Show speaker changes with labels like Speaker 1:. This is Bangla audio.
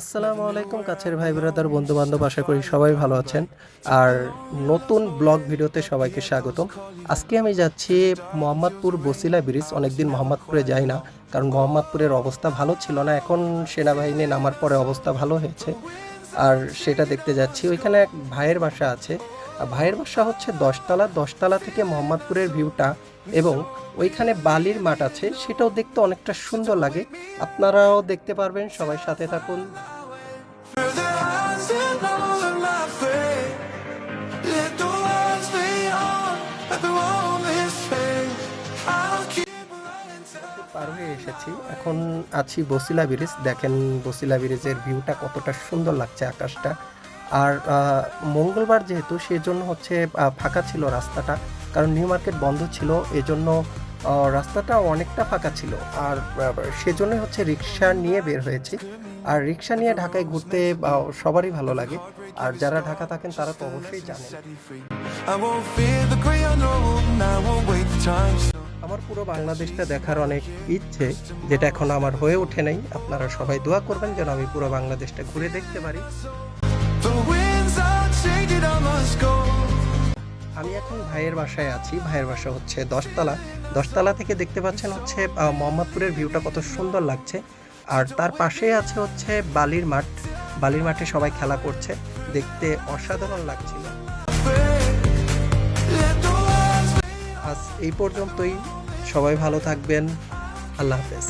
Speaker 1: আসসালামু আলাইকুম কাছের ভাই ব্রাদার বন্ধু বান্ধব আশা করি সবাই ভালো আছেন। আর নতুন ব্লগ ভিডিওতে সবাইকে স্বাগতম। আজকে আমি যাচ্ছি মোহাম্মদপুর বসিলা ব্রিজ। অনেকদিন মোহাম্মদপুরে যাই না কারণ মোহাম্মদপুরের অবস্থা ভালো ছিল না। এখন সেনাবাহিনী নামার পরে অবস্থা ভালো হয়েছে। আর সেটা দেখতে যাচ্ছি। ওইখানে এক ভাইয়ের বাসা আছে। ভাইয়ের বাসা হচ্ছে দশতলা দশতলা থেকে মোহাম্মদপুরের ভিউটা এবং ওইখানে বালির মাঠ আছে, সেটাও দেখতে অনেকটা সুন্দর লাগে। আপনারাও দেখতে পারবেন, সবাই সাথে থাকুন। এসেছি। এখন আছি বসিলা ব্রিজ। দেখেন বসিলা ব্রিজের ভিউটা কতটা সুন্দর লাগছে আকাশটা। আর মঙ্গলবার যেহেতু সেজন্য হচ্ছে ফাঁকা ছিল রাস্তাটা। কারণ নিউ মার্কেট বন্ধ ছিল, এজন্য রাস্তাটা অনেকটা ফাঁকা ছিল। আর সেজন্য হচ্ছে রিক্সা নিয়ে বের হয়েছি। আর রিক্সা নিয়ে ঢাকায় ঘুরতে সবারই ভালো লাগে। আর যারা ঢাকা থাকেন, তারা তো অবশ্যই জানেন. আমার পুরো বাংলাদেশটা দেখার অনেক ইচ্ছে, যেটা এখন আমার হয়ে ওঠে নাই। আপনারা সবাই দোয়া করবেন যেন আমি পুরো বাংলাদেশটা ঘুরে দেখতে পারি। আমি এখন ভাইয়ের বাসায় আছি। ভাইয়ের বাসা হচ্ছে দশতলা। দশতলা থেকে দেখতে পাচ্ছেন হচ্ছে মোহাম্মদপুরের ভিউটা কত সুন্দর লাগছে। আর তার পাশেই আছে হচ্ছে বালির মাঠ। বালির মাঠে সবাই খেলা করছে। দেখতে অসাধারণ লাগছিল। আজ এই পর্যন্তই। সবাই ভালো থাকবেন। আল্লাহ হাফেজ।